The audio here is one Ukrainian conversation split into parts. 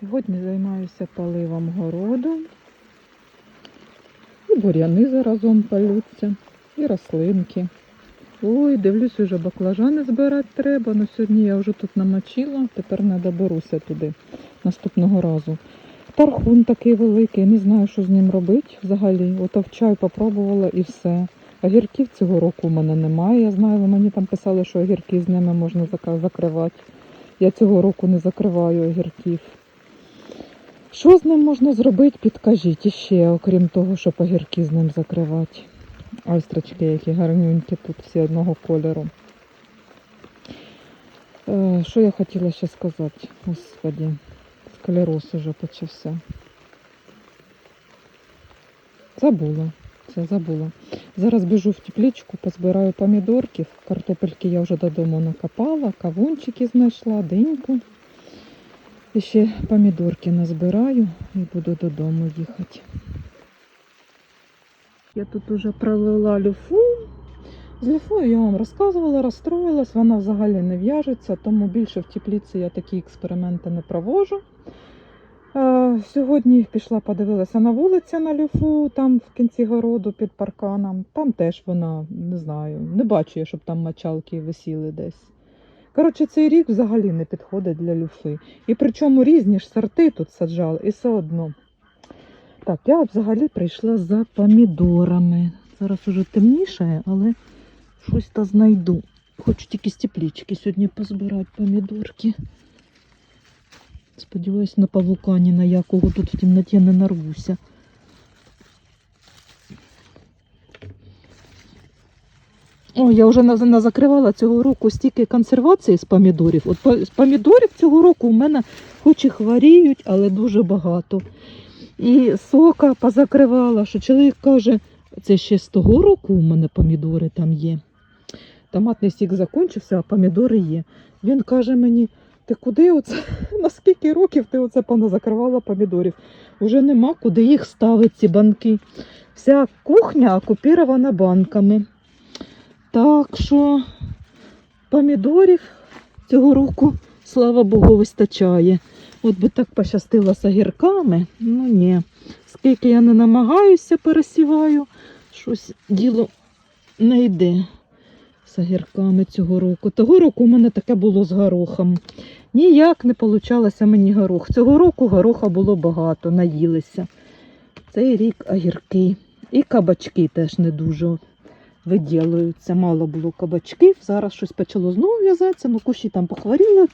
Сьогодні займаюся поливом городу. І буряни заразом палються, і рослинки. Ой, дивлюсь, уже баклажани збирати треба. Ну сьогодні я вже тут намочила, тепер не доберуся туди наступного разу. Тархун такий великий, не знаю, що з ним робити взагалі. Ото в попробувала і все. Огірків цього року у мене немає. Я знаю, ви мені там писали, що огірки з ними можна закривати. Я цього року не закриваю огірків. Що з ним можна зробити, підкажіть іще, окрім того, щоб огірки з ним закривати. Ойстрочки, які гарнюнькі тут всі одного кольору. Е, що я хотіла ще сказати? Господі, склероз уже почався. Забула. Це забула. Зараз біжу в тепличку, позбираю помідорків. Картопельки я вже додому накопала, кавунчики знайшла, диньку. Ще помідорки назбираю і буду додому їхати. Я тут уже пролила люфу. З люфою я вам розказувала, розстроїлась, вона взагалі не в'яжеться, тому більше в тепліці я такі експерименти не проводжу. Е, Сьогодні пішла, подивилася на вулицю на люфу, там в кінці городу під парканом. Там теж вона, не знаю, не бачу я, щоб там мочалки висіли десь. Коротше, цей рік взагалі не підходить для люфи. І причому різні ж сорти тут саджали, і все одно. Так, я взагалі прийшла за помідорами. Зараз уже темнішає, але щось то знайду. Хочу тільки з теплічки сьогодні позбирати помідорки. Сподіваюсь, на павука ні на якого тут в темноті не нарвуся. О, я вже назакривала цього року стільки консервації з помідорів. От з помідорів цього року у мене хоч і хворіють, але дуже багато. І сока позакривала, що чоловік каже, це ще з того року у мене помідори там є. Томатний сік закінчився, а помідори є. Він каже мені, ти куди оце? На скільки років ти оце поназакривала помідорів? Уже нема куди їх ставити, ці банки. Вся кухня окупірована банками. Так що помідорів цього року, слава Богу, вистачає. От би так пощастило з огірками, ну ні. Скільки я не намагаюся, пересіваю, щось діло не йде з огірками цього року. Того року у мене таке було з горохом. Ніяк не получалося мені горох. Цього року гороха було багато, наїлися. Цей рік огірки. І кабачки теж не дуже виділюються. Мало було кабачків. Зараз щось почало знову в'язатися, ну кущі там похворіли.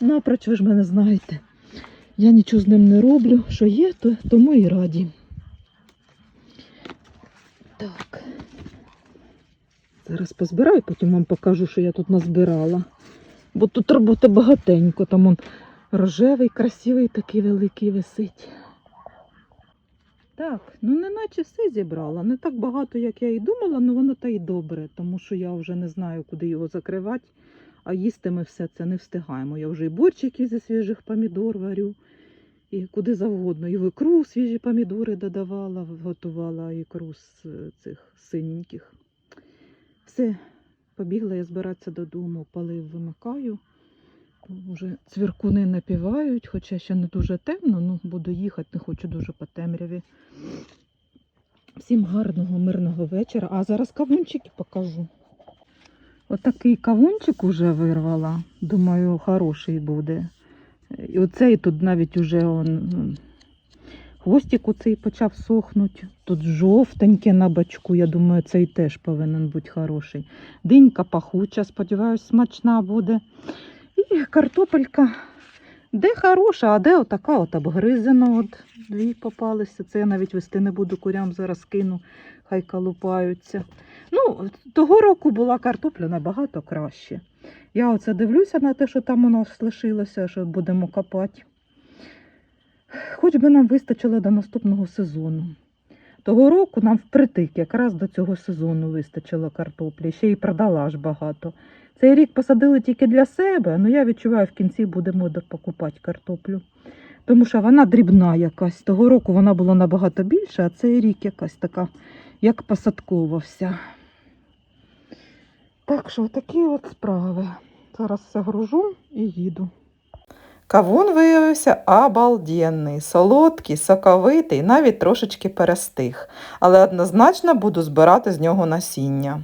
Напроч, ви ж мене знаєте. Я нічого з ним не роблю. Що є, то тому і раді. Так. Зараз позбираю, потім вам покажу, що я тут назбирала. Бо тут роботи багатенько. Там он рожевий, красивий, такий великий висить. Так, ну неначе все зібрала. Не так багато, як я і думала, але воно та й добре, тому що я вже не знаю, куди його закривати, а їсти ми все це не встигаємо. Я вже і борчики зі свіжих помідор варю, і куди завгодно. І в ікру свіжі помідори додавала, готувала ікру з е, цих синеньких. Все, побігла я збиратися додому, палив вимикаю. Уже цвіркуни напівають, хоча ще не дуже темно, ну буду їхати, не хочу дуже по темряві. Всім гарного, мирного вечора. А зараз кавунчики покажу. Отакий кавунчик уже вирвала. Думаю, хороший буде. І оцей тут навіть уже он, хвостик оцей почав сохнути. Тут жовтеньке на бачку. Я думаю, цей теж повинен бути хороший. Динька пахуча, сподіваюсь, смачна буде. І картопелька. Де хороша, а де отака от обгризена. От дві попалися. Це я навіть вести не буду, курям зараз кину, хай калупаються. Ну, того року була картопля набагато краще. Я оце дивлюся на те, що там у нас лишилося, що будемо копати. Хоч би нам вистачило до наступного сезону. Того року нам впритик якраз до цього сезону вистачило картоплі, ще й продала аж багато. Цей рік посадили тільки для себе, але я відчуваю, в кінці будемо покупати картоплю. Тому що вона дрібна якась. Того року вона була набагато більша, а цей рік якась така, як посадкова вся. Так що такі от справи. Зараз все гружу і їду. Кавун виявився обалденний, солодкий, соковитий, навіть трошечки перестиг, але однозначно буду збирати з нього насіння.